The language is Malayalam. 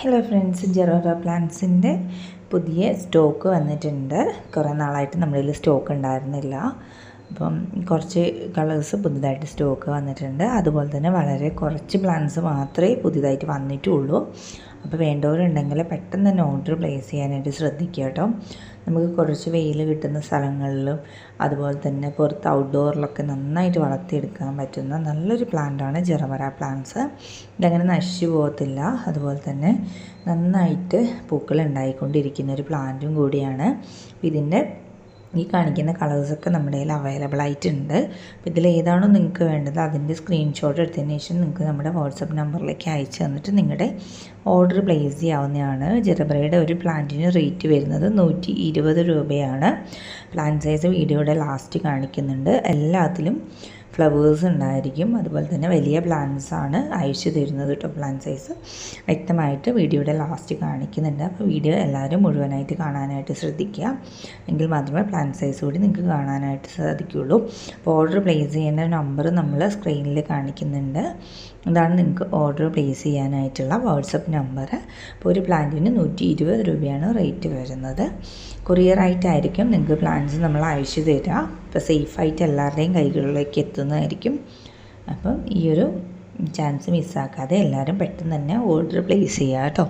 ഹലോ ഫ്രണ്ട്സ് ജെറോറ പ്ലാന്റ്സിന്റെ പുതിയ സ്റ്റോക്ക് വന്നിട്ടുണ്ട്. കുറേ നാളായിട്ട് നമ്മളിൽ സ്റ്റോക്ക് ഉണ്ടായിരുന്നില്ല. അപ്പം കുറച്ച് കളേഴ്സ് പുതുതായിട്ട് സ്റ്റോക്ക് വന്നിട്ടുണ്ട്. അതുപോലെ തന്നെ വളരെ കുറച്ച് പ്ലാന്റ്സ് മാത്രമേ പുതിയതായിട്ട് വന്നിട്ടുള്ളൂ. അപ്പോൾ വേണ്ടവരുണ്ടെങ്കിൽ പെട്ടെന്ന് തന്നെ ഓർഡർ പ്ലേസ് ചെയ്യാനായിട്ട് ശ്രദ്ധിക്കുക കേട്ടോ. നമുക്ക് കുറച്ച് വെയിൽ കിട്ടുന്ന സ്ഥലങ്ങളിലും അതുപോലെ തന്നെ പുറത്ത് ഔട്ട്ഡോറിലൊക്കെ നന്നായിട്ട് വളർത്തിയെടുക്കാൻ പറ്റുന്ന നല്ലൊരു പ്ലാന്റാണ് ജെറമറ പ്ലാന്റ്സ് ഇതങ്ങനെ നശിച്ചു പോകത്തില്ല. അതുപോലെ തന്നെ നന്നായിട്ട് പൂക്കൾ ഉണ്ടായിക്കൊണ്ടിരിക്കുന്ന ഒരു പ്ലാന്റും കൂടിയാണ്. ഇതിന്റെ ഈ കാണിക്കുന്ന കളേഴ്സൊക്കെ നമ്മുടെ കയ്യിൽ അവൈലബിൾ ആയിട്ടുണ്ട്. അപ്പോൾ ഇതിൽ ഏതാണോ നിങ്ങൾക്ക് വേണ്ടത് അതിന്റെ സ്ക്രീൻഷോട്ട് എടുത്തതിന് ശേഷം നിങ്ങൾക്ക് നമ്മുടെ വാട്സപ്പ് നമ്പറിലേക്ക് അയച്ചു തന്നിട്ട് നിങ്ങളുടെ ഓർഡർ പ്ലേസ് ചെയ്യാവുന്നതാണ്. ജെറബ്രയുടെ ഒരു പ്ലാന്റിന് റേറ്റ് വരുന്നത് നൂറ്റി ഇരുപത് രൂപയാണ് പ്ലാന്റ് സൈസ് വീഡിയോയുടെ ലാസ്റ്റ് കാണിക്കുന്നുണ്ട്. എല്ലാത്തിലും ഫ്ലവേഴ്സ് ഉണ്ടായിരിക്കും. അതുപോലെ തന്നെ വലിയ പ്ലാന്റ്സ് ആണ് അയച്ചു തരുന്നത് കേട്ടോ പ്ലാന്റ് സൈസ് വ്യക്തമായിട്ട് വീഡിയോയുടെ ലാസ്റ്റ് കാണിക്കുന്നുണ്ട്. അപ്പോൾ വീഡിയോ എല്ലാവരും മുഴുവനായിട്ട് കാണാനായിട്ട് ശ്രദ്ധിക്കുക. എങ്കിൽ മാത്രമേ പ്ലാന്റ് സൈസ് കൂടി നിങ്ങൾക്ക് കാണാനായിട്ട് സാധിക്കുകയുള്ളൂ. അപ്പോൾ ഓർഡർ പ്ലേസ് ചെയ്യേണ്ട നമ്പർ നമ്മൾ സ്ക്രീനിൽ കാണിക്കുന്നുണ്ട്. ഇതാണ് നിങ്ങൾക്ക് ഓർഡർ പ്ലേസ് ചെയ്യാനായിട്ടുള്ള വാട്സപ്പ് നമ്പർ അപ്പോൾ ഒരു പ്ലാന്റിന് നൂറ്റി ഇരുപത് രൂപയാണ് റേറ്റ് വരുന്നത്. കൊറിയറായിട്ടായിരിക്കും നിങ്ങൾക്ക് പ്ലാന്റ്സ് നമ്മൾ അയച്ചു തരിക അപ്പോൾ സേഫായിട്ട് എല്ലാവരുടെയും കൈകളിലേക്ക് എത്തുന്നതായിരിക്കും. അപ്പം ഈ ഒരു ചാൻസ് മിസ്സാക്കാതെ എല്ലാവരും പെട്ടെന്ന് തന്നെ ഓർഡർ പ്ലേസ് ചെയ്യുക കേട്ടോ.